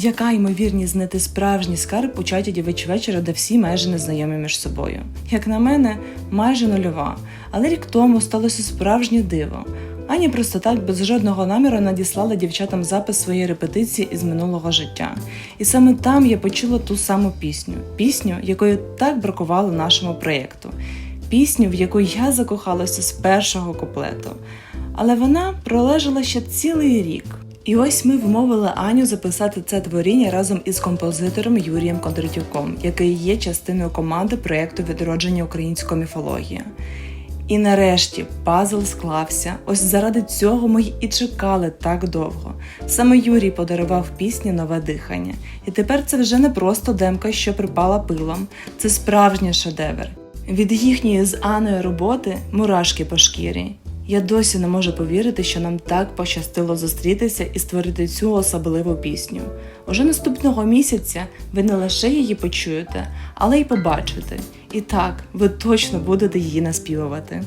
Яка ймовірність знайти справжній скарб у чаті дівич де всі майже незнайомі між собою? Як на мене, майже нульова. Але рік тому сталося справжнє диво. Аня просто так без жодного наміру надіслала дівчатам запис своєї репетиції із минулого життя. І саме там я почула ту саму пісню, пісню, якої так бракувало нашому проєкту, пісню, в яку я закохалася з першого куплету. Але вона пролежала ще цілий рік. І ось ми вмовили Аню записати це творіння разом із композитором Юрієм Кондратюком, який є частиною команди проєкту відродження української міфології. І нарешті пазл склався. Ось заради цього ми й і чекали так довго. Саме Юрій подарував пісні нове дихання. І тепер це вже не просто демка, що припала пилом, це справжній шедевр. Від їхньої з Аною роботи мурашки по шкірі. Я досі не можу повірити, що нам так пощастило зустрітися і створити цю особливу пісню. Уже наступного місяця ви не лише її почуєте, але й побачите. І так, ви точно будете її наспівувати.